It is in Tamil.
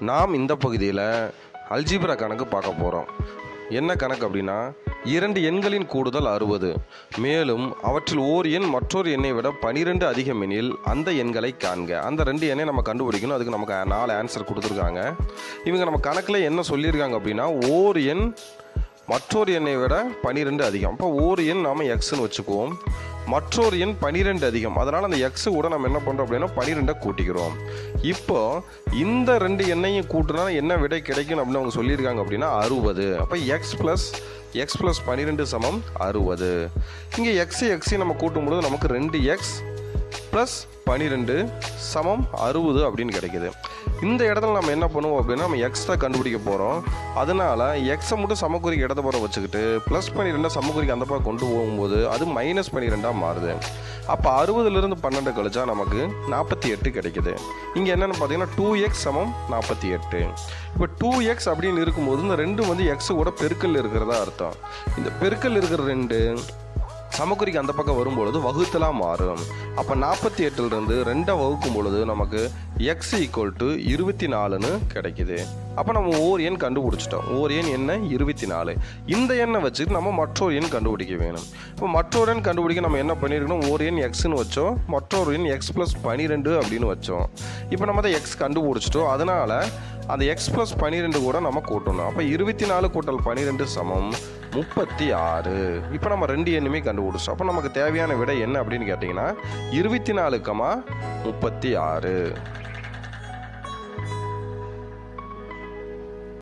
நாம் இந்த பகுதியில் அல்ஜிப்ரா கணக்கு பார்க்க போகிறோம் என்ன கணக்கு அப்படின்னா இரண்டு எண்களின் கூடுதல் அறுபது. மேலும் அவற்றில் ஓர் எண் மற்றொரு எண்ணை விட பனிரெண்டு அதிகம் எனில் அந்த எண்களை காண்க. அந்த ரெண்டு எண்ணை நம்ம கண்டுபிடிக்கணும். அதுக்கு நமக்கு நாலு ஆன்சர் கொடுத்துருக்காங்க. இவங்க நம்ம கணக்கில் என்ன சொல்லியிருக்காங்க அப்படின்னா ஓர் எண் மற்றொரு எண்ணை விட பனிரெண்டு அதிகம். அப்போ ஒரு எண் நாம் எக்ஸ்னு வச்சுக்குவோம். மற்றொரு எண் பனிரெண்டு அதிகம். அதனால் அந்த எக்ஸு கூட நம்ம என்ன பண்ணுறோம் அப்படின்னா பனிரெண்டை கூட்டிக்கிறோம். இப்போ இந்த ரெண்டு எண்ணையும் கூட்டினா என்ன விடை கிடைக்கும் அப்படின்னு அவங்க சொல்லியிருக்காங்க அப்படின்னா அறுபது. அப்போ எக்ஸ் ப்ளஸ் எக்ஸ் ப்ளஸ் பன்னிரெண்டு சமம் அறுபது. இங்கே எக்ஸு எக்ஸையும் நம்ம கூட்டும்பொழுது நமக்கு ரெண்டு எக்ஸ் ப்ளஸ் பன்னிரெண்டு சமம் அறுபது அப்படின்னு கிடைக்குது. இந்த இடத்துல நம்ம என்ன பண்ணுவோம் அப்படின்னா நம்ம எக்ஸ் தான் கண்டுபிடிக்க போகிறோம் அதனால் எக்ஸை மட்டும் சமக்குறிக்கு இடத்த போகிற வச்சுக்கிட்டு ப்ளஸ் பன்னிரெண்டை சமக்குறிக்கு அந்த பக்கம் கொண்டு போகும்போது அது மைனஸ் பன்னிரெண்டாக மாறுது. அப்போ அறுபதுலேருந்து பன்னெண்டு கழிச்சா நமக்கு நாற்பத்தி எட்டு கிடைக்குது. இங்கே என்னென்னு பார்த்தீங்கன்னா டூ எக்ஸ் சமம் நாற்பத்தி எட்டு. இப்போ டூ எக்ஸ் அப்படின்னு இருக்கும்போது இந்த ரெண்டும் வந்து எக்ஸு கூட பெருக்கல் இருக்கிறதா அர்த்தம். இந்த பெருக்கல் இருக்கிற ரெண்டு சமக்குறிக்கு அந்த பக்கம் வரும்பொழுது வகுத்தலாக மாறும். அப்போ நாற்பத்தி எட்டுலேருந்து ரெண்டை வகுக்கும் பொழுது நமக்கு எக்ஸ் ஈக்குவல் டு இருபத்தி நாலுன்னு கிடைக்குது. அப்போ நம்ம ஓர் எண் கண்டுபிடிச்சிட்டோம். ஓர் எண் என்ன? இருபத்தி நாலு. இந்த எண்ணை வச்சுட்டு நம்ம மற்றொரு எண் கண்டுபிடிக்க வேணும். இப்போ மற்றொரு எண் கண்டுபிடிக்க நம்ம என்ன பண்ணியிருக்கணும் ஓர் எண் எக்ஸ்னு வச்சோம். மற்றொரு எண் எக்ஸ் ப்ளஸ் பன்னிரெண்டு அப்படின்னு வச்சோம். இப்போ நம்ம அதை எக்ஸ் கண்டுபிடிச்சிட்டோம். அதனால் அந்த எக்ஸ் ப்ளஸ் பன்னிரெண்டு கூட நம்ம கூட்டணும். அப்போ இருபத்தி நாலு கூட்டல் பன்னிரெண்டு சமம் முப்பத்தி ஆறு. இப்போ நம்ம ரெண்டு எண்ணுமே கண்டுபிடிச்சோம். அப்போ நமக்கு தேவையான விடை என்ன அப்படின்னு கேட்டிங்கன்னா இருபத்தி நாலு கமா முப்பத்தி ஆறு.